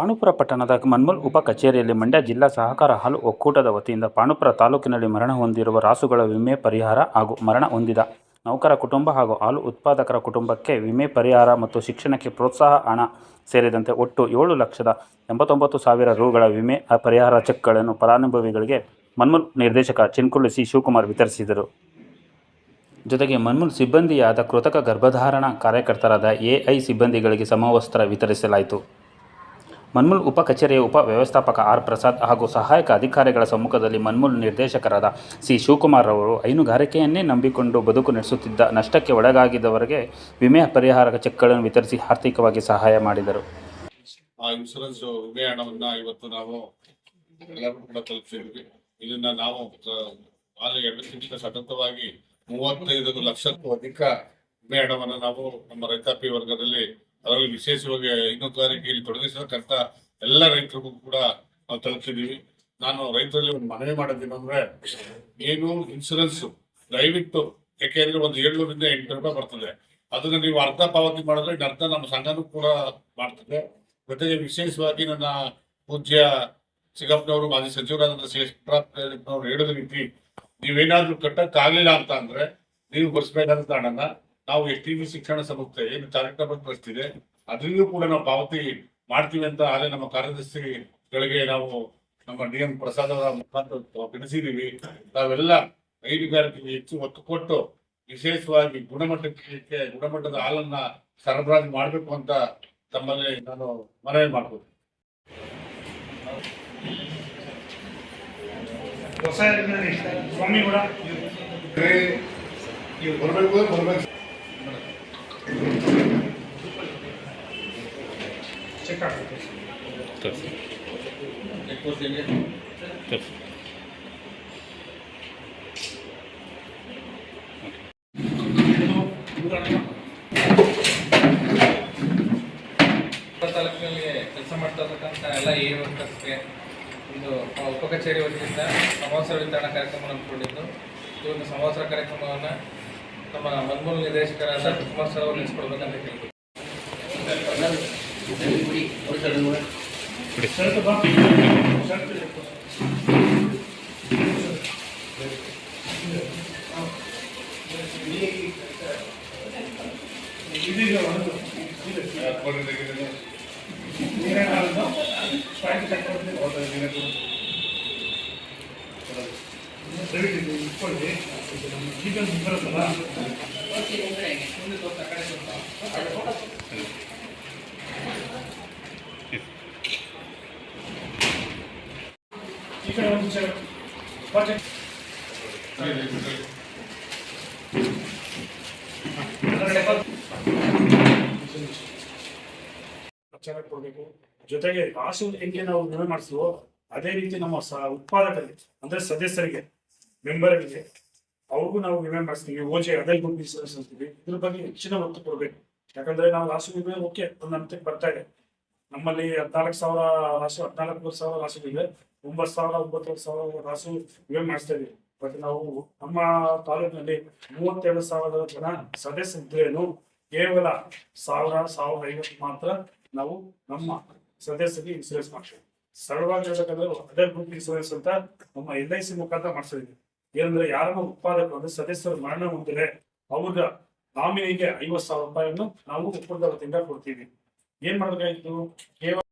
ಪಾಂಡುಪುರ ಪಟ್ಟಣದ ಮನ್ಮೂಲ್ ಉಪ ಕಚೇರಿಯಲ್ಲಿ ಮಂಡ್ಯ ಜಿಲ್ಲಾ ಸಹಕಾರ ಹಾಲು ಒಕ್ಕೂಟದ ವತಿಯಿಂದ ಪಾಣುಪುರ ತಾಲೂಕಿನಲ್ಲಿ ಮರಣ ಹೊಂದಿರುವ ರಾಸುಗಳ ವಿಮೆ ಪರಿಹಾರ ಹಾಗೂ ಮರಣ ಹೊಂದಿದ ನೌಕರ ಕುಟುಂಬ ಹಾಗೂ ಹಾಲು ಉತ್ಪಾದಕರ ಕುಟುಂಬಕ್ಕೆ ವಿಮೆ ಪರಿಹಾರ ಮತ್ತು ಶಿಕ್ಷಣಕ್ಕೆ ಪ್ರೋತ್ಸಾಹ ಹಣ ಸೇರಿದಂತೆ ಒಟ್ಟು ಏಳು ಲಕ್ಷದ ಎಂಬತ್ತೊಂಬತ್ತು ಸಾವಿರ ರುಗಳ ವಿಮೆ ಪರಿಹಾರ ಚೆಕ್ಗಳನ್ನು ಫಲಾನುಭವಿಗಳಿಗೆ ಮನ್ಮೂಲ್ ನಿರ್ದೇಶಕ ಚಿನ್ಕುಳ್ಳಿ ಸಿ ಶಿವಕುಮಾರ್ ವಿತರಿಸಿದರು. ಜೊತೆಗೆ ಮನ್ಮೂಲ್ ಸಿಬ್ಬಂದಿಯಾದ ಕೃತಕ ಗರ್ಭಧಾರಣ ಕಾರ್ಯಕರ್ತರಾದ ಎಐ ಸಿಬ್ಬಂದಿಗಳಿಗೆ ಸಮವಸ್ತ್ರ ವಿತರಿಸಲಾಯಿತು. ಮನ್ಮೂಲ್ ಉಪ ಕಚೇರಿಯ ಉಪ ವ್ಯವಸ್ಥಾಪಕ ಆರ್ ಪ್ರಸಾದ್ ಹಾಗೂ ಸಹಾಯಕ ಅಧಿಕಾರಿಗಳ ಸಮ್ಮುಖದಲ್ಲಿ ಮನ್ಮುಲ್ ನಿರ್ದೇಶಕರಾದ ಸಿ ಶಿವಕುಮಾರ್ ಅವರು ಹೈನುಗಾರಿಕೆಯನ್ನೇ ನಂಬಿಕೊಂಡು ಬದುಕು ನಡೆಸುತ್ತಿದ್ದ ನಷ್ಟಕ್ಕೆ ಒಳಗಾಗಿದ್ದವರಿಗೆ ವಿಮೆ ಪರಿಹಾರ ಚೆಕ್ಗಳನ್ನು ವಿತರಿಸಿ ಆರ್ಥಿಕವಾಗಿ ಸಹಾಯ ಮಾಡಿದರು. ಆ ಇವತ್ತು ನಾವು ನಾವು ಮೂವತ್ತೈದು ಲಕ್ಷಕ್ಕೂ ಅಧಿಕ ವಿಮೆ ನಾವು ನಮ್ಮ ರೈತಾಪಿ ವರ್ಗದಲ್ಲಿ ಅದರಲ್ಲಿ ವಿಶೇಷವಾಗಿ ಹೈನುಗಾರಿಕೆಯಲ್ಲಿ ತೊಡಗಿಸತಕ್ಕಂಥ ಎಲ್ಲ ರೈತರಿಗೂ ಕೂಡ ನಾವು ತಲುಪಿದ್ದೀವಿ. ನಾನು ರೈತರಲ್ಲಿ ಒಂದು ಮನವಿ ಅಂದ್ರೆ, ಏನು ಇನ್ಶೂರೆನ್ಸ್ ದಯವಿಟ್ಟು ಯಾಕೆಂದ್ರೆ ಒಂದು ಏಳ್ನೂರಿಂದ ಎಂಟು ರೂಪಾಯಿ ಬರ್ತದೆ. ಅದನ್ನ ನೀವು ಅರ್ಧ ಪಾವತಿ ಮಾಡಿದ್ರೆ ಅರ್ಧ ನಮ್ಮ ಸಂಘನೂ ಕೂಡ ಮಾಡ್ತದೆ. ಜೊತೆಗೆ ವಿಶೇಷವಾಗಿ ನನ್ನ ಪೂಜ್ಯ ಸಿಗಪ್ಪನವರು, ಮಾಜಿ ಸಚಿವರಾದಂಥ ಶೇಷ್ಠರಾಜ್ ಹೇಳಿದ ರೀತಿ, ನೀವೇನಾದ್ರೂ ಕಟ್ಟಕ್ಕಾಗಲಿಲ್ಲ ಅಂತ ಅಂದ್ರೆ, ನೀವು ಬರ್ಸ್ಬೇಕಾದಂತ ಹಣನ ನಾವು ಎಸ್ ಟಿ ಶಿಕ್ಷಣ ಸಂಸ್ಥೆ ಏನು ಕಾರ್ಯಕ್ರಮ ಟ್ರಸ್ಟ್ ಇದೆ ಅದರಲ್ಲೂ ಕೂಡ ನಾವು ಪಾವತಿ ಮಾಡ್ತೀವಿ ಅಂತ ಆದ್ರೆ ನಮ್ಮ ಕಾರ್ಯದರ್ಶಿಗಳಿಗೆ ನಾವು ನಮ್ಮ ಡಿ ಎಂ ಪ್ರಸಾದ್ ಅವರ ಮುಖಾಂತರ ತಿಳಿಸಿದೀವಿ ನಾವೆಲ್ಲ ಹೈನುಗಾರಿಕೆಗೆ ಹೆಚ್ಚು ಒತ್ತು ಕೊಟ್ಟು ವಿಶೇಷವಾಗಿ ಗುಣಮಟ್ಟಕ್ಕೆ ಗುಣಮಟ್ಟದ ಹಾಲನ್ನ ಸರಬರಾಜು ಮಾಡಬೇಕು ಅಂತ ತಮ್ಮಲ್ಲಿ ನಾನು ಮನವಿ ಮಾಡ್ಬೋದು ಸ್ವಾಮಿ ಕೂಡ. ನೀವು ಬರ್ಬೇಕು ಬರ್ಬೇಕು. ತಾಲೂಕಿನಲ್ಲಿ ಕೆಲಸ ಮಾಡ್ತಾ ಇರ್ತಕ್ಕಂಥ ಎಲ್ಲ ಎ ವರ್ಕರ್ಸ್ಗೆ ಒಂದು ಉಪ ಕಚೇರಿ ವತಿಯಿಂದ ಸಮವಸ್ತ್ರ ವಿತರಣಾ ಕಾರ್ಯಕ್ರಮ ಹಮ್ಮಿಕೊಂಡಿದ್ದು ಈ ಒಂದು ಸಮವಸ್ತ್ರ ಕಾರ್ಯಕ್ರಮವನ್ನು ನಮ್ಮ ಮನ್ಮೂಲ ನಿರ್ದೇಶಕರಾದ ಕುಮಾರ್ ಸರ್ ಅವರು ನಡೆಸ್ಕೊಡ್ಬೇಕಂತ ಕೇಳಿದ್ರು ಶರ್ಟ್ ಬಾ ಶರ್ಟ್ ಇದೀಗ ಒಂದು ಇದೆ. ನೀರೇನು ಹಾಲನ್ನು ಸ್ಪಾಯ್ಕ್ ಚೆಕ್ ಮಾಡ್ತೀನಿ ದಯವಿಟ್ಟು ಇದು ಇಟ್ಕೊಳ್ಳಿ ಇದು ನಮ್ಮ ಡೀಟೇಲ್ಸ್ ಬರುತ್ತಲ್ಲ ಒಂದು ಚೇರ್ ಚೆನ್ನಾಗಿ ಕೊಡಬೇಕು. ಜೊತೆಗೆ ರಾಶಿ ಹೆಂಗೆ ನಾವು ವಿಮೆ ಮಾಡಿಸ್ತೀವೋ, ಅದೇ ರೀತಿ ನಮ್ಮ ಉತ್ಪಾದಕರಿಗೆ, ಅಂದ್ರೆ ಸದಸ್ಯರಿಗೆ, ಮೆಂಬರ್ಗಳಿಗೆ, ಅವ್ರಿಗೂ ನಾವು ವಿಮೆ ಮಾಡಿಸ್ತೀವಿ. ಓಜೆ, ಅದೇ ಗುಂಪು ಇನ್ಸೂರೆನ್ಸ್ ಅಂತೀವಿ. ಇದ್ರ ಬಗ್ಗೆ ಹೆಚ್ಚಿನ ಒತ್ತು ಕೊಡಬೇಕು. ಯಾಕಂದ್ರೆ ನಾವು ರಾಸು ವಿಮೆ ಓಕೆ ಹಂತಕ್ಕೆ ಬರ್ತಾ ಇದೆ. ನಮ್ಮಲ್ಲಿ ಹದಿನಾಲ್ಕು ಸಾವಿರ ರಾಸು ಹದಿನಾಲ್ಕು ಸಾವಿರ ರಾಸುಗಳಿವೆ ಒಂಬತ್ತು ಸಾವಿರ ಒಂಬತ್ತು ಸಾವಿರ ರಾಸು ವಿಮೆ ಮಾಡಿಸ್ತಾ ಇದೀವಿ ಬಟ್ ನಾವು ನಮ್ಮ ತಾಲೂಕಿನಲ್ಲಿ ಮೂವತ್ತೆರಡು ಸಾವಿರದ ಜನ ಸದಸ್ಯರಿದ್ರೇನು ಕೇವಲ ಸಾವಿರ, ಸಾವಿರದ ಐವತ್ತು ಮಾತ್ರ ನಾವು ನಮ್ಮ ಸದಸ್ಯರಿಗೆ ಇನ್ಸೂರೆನ್ಸ್ ಮಾಡ್ತೀವಿ. ಸರಳವಾಗಿ ಹೇಳ್ಬೇಕಂದ್ರೆ ಅದೇ ಗ್ರೂಪ್ ಇನ್ಸೂರೆನ್ಸ್ ಅಂತ ನಮ್ಮ ಎಲ್ ಐ ಸಿ ಮುಖಾಂತರ ಮಾಡಿಸಿದ್ವಿ ಏನಂದ್ರೆ ಯಾರನ್ನ ಉತ್ಪಾದಕರು ಅಂದ್ರೆ ಸದಸ್ಯರು ಮರಣ ಹೊಂದಿದೆ ಅವ್ರ ನಾಮಿನಿಗೆ ಐವತ್ತು ಸಾವಿರ ರೂಪಾಯಿಯನ್ನು ನಾವು ಒಪ್ಪಂದ ಕೊಡ್ತೀವಿ. ಏನ್ ಮಾಡ್ಬೇಕಾಗಿತ್ತು? ಕೇವಲ